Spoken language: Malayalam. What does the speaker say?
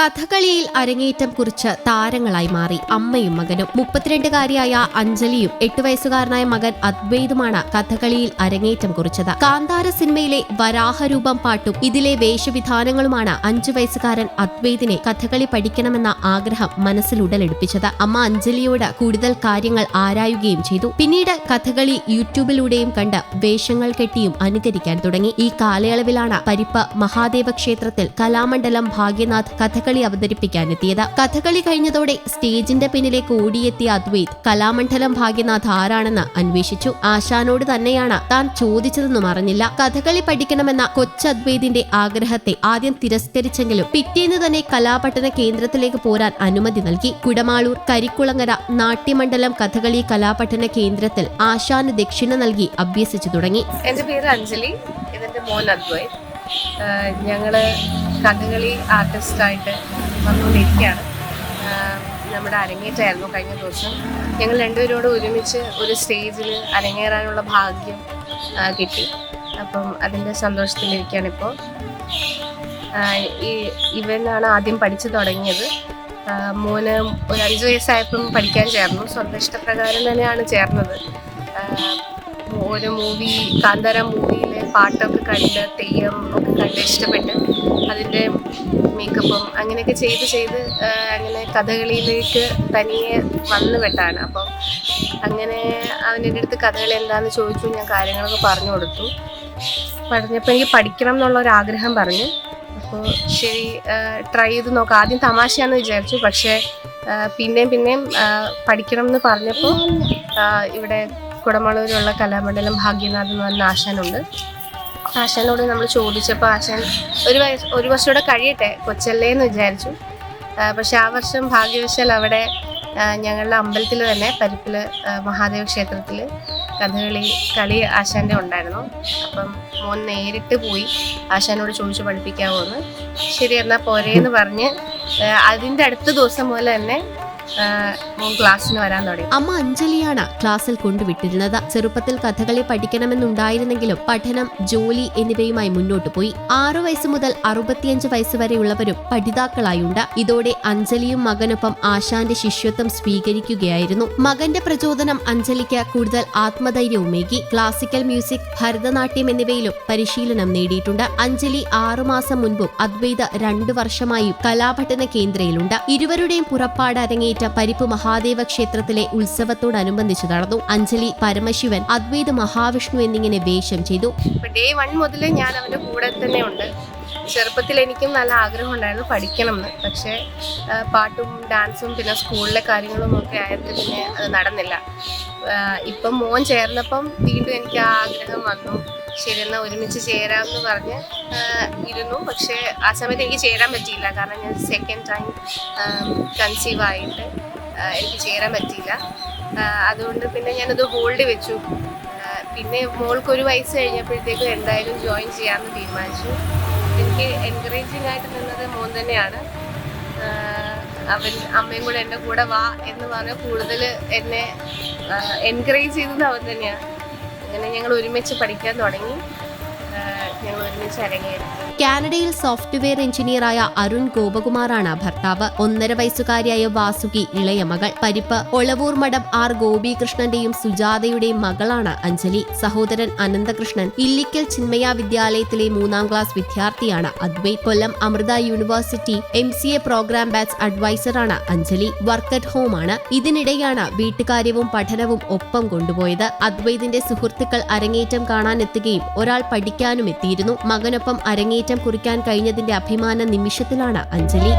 കഥകളിയിൽ അരങ്ങേറ്റം കുറിച്ച് താരങ്ങളായി മാറി. അമ്മയും മകനും. മുപ്പത്തിരണ്ടുകാരിയായ അഞ്ജലിയും എട്ടു വയസ്സുകാരനായ മകൻ അദ്വൈതുമാണ് കഥകളിയിൽ അരങ്ങേറ്റം കുറിച്ചത്. കാന്താര സിനിമയിലെ വരാഹരൂപം പാട്ടും ഇതിലെ വേഷവിധാനങ്ങളുമാണ് അഞ്ചു വയസ്സുകാരൻ അദ്വൈതിനെ കഥകളി പഠിക്കണമെന്ന ആഗ്രഹം മനസ്സിൽ ഉടലെടുപ്പിച്ചത്. അമ്മ അഞ്ജലിയോട് കൂടുതൽ കാര്യങ്ങൾ ആരായുകയും ചെയ്തു. പിന്നീട് കഥകളി യൂട്യൂബിലൂടെയും കണ്ട് വേഷങ്ങൾ കെട്ടിയും അനുകരിക്കാൻ തുടങ്ങി. ഈ കാലയളവിലാണ് പരിപ്പ് മഹാദേവ ക്ഷേത്രത്തിൽ കലാമണ്ഡലം ഭാഗ്യനാഥ് കഥകളി അവതരിപ്പിക്കാനെത്തിയത്. കഥകളി കഴിഞ്ഞതോടെ സ്റ്റേജിന്റെ പിന്നിലേക്ക് ഓടിയെത്തിയ അദ്വൈത് കലാമണ്ഡലം ഭാഗ്യനാഥ് ആരാണെന്ന് അന്വേഷിച്ചു. ആശാനോട് തന്നെയാണ് താൻ ചോദിച്ചതെന്നും അറിഞ്ഞില്ല. കഥകളി പഠിക്കണമെന്ന കൊച്ചദ്വൈതിന്റെ ആഗ്രഹത്തെ ആദ്യം തിരസ്കരിച്ചെങ്കിലും പിറ്റേന്ന് തന്നെ കലാപഠന കേന്ദ്രത്തിലേക്ക് പോരാൻ അനുമതി നൽകി. കുടമാളൂർ കരിക്കുളങ്ങര നാട്യമണ്ഡലം കഥകളി കലാപഠന കേന്ദ്രത്തിൽ ആശാന് ദക്ഷിണ നൽകി അഭ്യസിച്ചു തുടങ്ങി. എന്റെ പേര് അഞ്ജലി. ഇതിന്റെ മോൻ അദ്വൈത്. ഞങ്ങൾ കഥകളി ആർട്ടിസ്റ്റായിട്ട് വന്നുകൊണ്ടിരിക്കുകയാണ്. നമ്മുടെ അരങ്ങേറ്റമായിരുന്നു കഴിഞ്ഞ ദിവസം. ഞങ്ങൾ രണ്ടുപേരോട് ഒരുമിച്ച് ഒരു സ്റ്റേജിൽ അരങ്ങേറാനുള്ള ഭാഗ്യം കിട്ടി. അപ്പം അതിന്റെ സന്തോഷത്തിലിരിക്കുകയാണ് ഇപ്പോൾ. ഇവനാണ് ആദ്യം പഠിച്ചു തുടങ്ങിയത്. മോന് ഒരു അഞ്ച് വയസ്സായപ്പം പഠിക്കാൻ ചേർന്നു. സ്വന്തം ഇഷ്ടപ്രകാരം തന്നെയാണ് ചേർന്നത്. ഒരു മൂവി കാന്താര മൂവിയിലെ പാട്ടൊക്കെ കണ്ട് തെയ്യം ഒക്കെ കണ്ട് ഇഷ്ടപ്പെട്ട് അതിന്റെ മേക്കപ്പും അങ്ങനെയൊക്കെ ചെയ്ത് ചെയ്ത് അങ്ങനെ കഥകളിയിലേക്ക് തനിയെ വന്നു വിട്ടാണ് അപ്പം അങ്ങനെ അവന്റെ അടുത്ത് കഥകളി എന്താണെന്ന് ചോദിച്ചു ഞാൻ കാര്യങ്ങളൊക്കെ പറഞ്ഞു കൊടുത്തു. പറഞ്ഞപ്പോൾ എനിക്ക് പഠിക്കണം എന്നുള്ള ഒരു ആഗ്രഹം പറഞ്ഞു. അപ്പോൾ ശരി ട്രൈ ചെയ്ത് നോക്കാം. ആദ്യം തമാശയാണെന്ന് വിചാരിച്ചു പക്ഷേ പിന്നെയും പിന്നെയും പഠിക്കണം എന്ന് പറഞ്ഞപ്പോൾ ഇവിടെ കുടമളൂരുള്ള കലാമണ്ഡലം ഭാഗ്യനാഥ് എന്ന് പറഞ്ഞ ആശാനുണ്ട്. ആശാനോട് നമ്മൾ ചോദിച്ചപ്പോൾ ആശാൻ ഒരു വയസ്സ് ഒരു വർഷം കൂടെ കഴിയട്ടെ കൊച്ചല്ലേ? എന്ന് വിചാരിച്ചു. പക്ഷെ ആ വർഷം ഭാഗ്യവശാൽ അവിടെ ഞങ്ങളുടെ അമ്പലത്തിൽ തന്നെ പരിപ്പിൽ മഹാദേവ ക്ഷേത്രത്തിൽ കഥകളി കളി ആശാന്റെ ഉണ്ടായിരുന്നു. അപ്പം മോൻ നേരിട്ട് പോയി ആശാനോട് ചോദിച്ചു പഠിപ്പിക്കാമോ എന്ന് ശരി എന്നാൽ പോരേന്ന് പറഞ്ഞ് അതിന്റെ അടുത്ത ദിവസം മുതൽ തന്നെ ക്ലാസ്സിന് വരാൻ തുടങ്ങി. അമ്മ അഞ്ജലിയാണ് ക്ലാസ്സിൽ കൊണ്ടുവിട്ടിരുന്നത്. ചെറുപ്പത്തിൽ കഥകളി പഠിക്കണമെന്നുണ്ടായിരുന്നെങ്കിലും പഠനം ജോലി എന്നിവയുമായി മുന്നോട്ട് പോയി. ആറു വയസ്സ് മുതൽ അറുപത്തിയഞ്ച് വയസ്സ് വരെയുള്ളവരും പഠിതാക്കളായുണ്ട്. ഇതോടെ അഞ്ജലിയും മകനൊപ്പം ആശാന്റെ ശിഷ്യത്വം സ്വീകരിക്കുകയായിരുന്നു. മകന്റെ പ്രചോദനം അഞ്ജലിക്ക് കൂടുതൽ ആത്മധൈര്യവുമേകി ക്ലാസിക്കൽ മ്യൂസിക് ഭരതനാട്യം എന്നിവയിലും പരിശീലനം നേടിയിട്ടുണ്ട്. അഞ്ജലി ആറുമാസം മുൻപും അദ്വൈത രണ്ടു വർഷമായും കലാപഠന കേന്ദ്രയിലുണ്ട്. ഇരുവരുടെയും പുറപ്പാട് അരങ്ങേറ്റ പരിപ്പ് മഹാദേവ ക്ഷേത്രത്തിലെ ഉത്സവത്തോടനുബന്ധിച്ച് നടന്നു. അഞ്ജലി പരമശിവൻ അദ്വൈത മഹാവിഷ്ണു എന്നിങ്ങനെ വേഷം ചെയ്തു. ഡേ വൺ മുതൽ ഞാൻ അവന്റെ കൂടെ തന്നെ ഉണ്ട്. ചെറുപ്പത്തിൽ എനിക്കും നല്ല ആഗ്രഹം ഉണ്ടായിരുന്നു പഠിക്കണം എന്ന് പക്ഷേ പാട്ടും ഡാൻസും പിന്നെ സ്കൂളിലെ കാര്യങ്ങളും ഒക്കെ ആയത് പിന്നെ അത് നടന്നില്ല. ഇപ്പം മോൻ ചേർന്നപ്പം വീണ്ടും എനിക്ക് ആ ആഗ്രഹം വന്നു. ശരി എന്നാൽ ഒരുമിച്ച് ചേരാമെന്ന് പറഞ്ഞ് ഇരുന്നു. പക്ഷേ ആ സമയത്ത് എനിക്ക് ചേരാൻ പറ്റിയില്ല. കാരണം ഞാൻ സെക്കൻഡ് ടൈം കൺസീവ് ആയിട്ട് എനിക്ക് ചേരാൻ പറ്റിയില്ല. അതുകൊണ്ട് പിന്നെ ഞാനത് ഹോൾഡ് വെച്ചു. പിന്നെ മോൾക്ക് ഒരു വയസ്സ് കഴിഞ്ഞപ്പോഴത്തേക്കും എന്തായാലും ജോയിൻ ചെയ്യാമെന്ന് തീരുമാനിച്ചു. എനിക്ക് എൻകറേജിങ് ആയിട്ട് നിന്നത് മോൻ തന്നെയാണ്. അവൻ അമ്മയും കൂടെ എന്റെ കൂടെ വാ എന്ന് പറഞ്ഞ് കൂടുതൽ എന്നെ എൻകറേജ് ചെയ്തത് അവൻ തന്നെയാണ്. അങ്ങനെ ഞങ്ങൾ ഒരുമിച്ച് പഠിക്കാൻ തുടങ്ങി. കാനഡയിൽ സോഫ്റ്റ്വെയർ എഞ്ചിനീയറായ അരുൺ ഗോപകുമാറാണ് ഭർത്താവ്. ഒന്നര വയസ്സുകാരിയായ വാസുകി ഇളയ മകൾ. പരിപ്പ് ഒളവൂർ മഠം ആർ ഗോപികൃഷ്ണന്റെയും സുജാതയുടെയും മകളാണ് അഞ്ജലി. സഹോദരൻ അനന്തകൃഷ്ണൻ ഇല്ലിക്കൽ ചിന്മയ വിദ്യാലയത്തിലെ മൂന്നാം ക്ലാസ് വിദ്യാർത്ഥിയാണ് Advaith Kollam Amrita university M C A programme batch അഡ്വൈസറാണ് Anjali. Work at home ആണ്. ഇതിനിടെയാണ് വീട്ടുകാര്യവും പഠനവും ഒപ്പം കൊണ്ടുപോയത്. അദ്വൈതിന്റെ സുഹൃത്തുക്കൾ അരങ്ങേറ്റം കാണാനെത്തുകയും ഒരാൾ പഠിക്കാനും എത്തിയിരുന്നു മകനൊപ്പം അരങ്ങേറ്റം കുറിക്കാൻ കഴിഞ്ഞതിന്റെ അഭിമാന നിമിഷത്തിലാണ് അഞ്ജലി.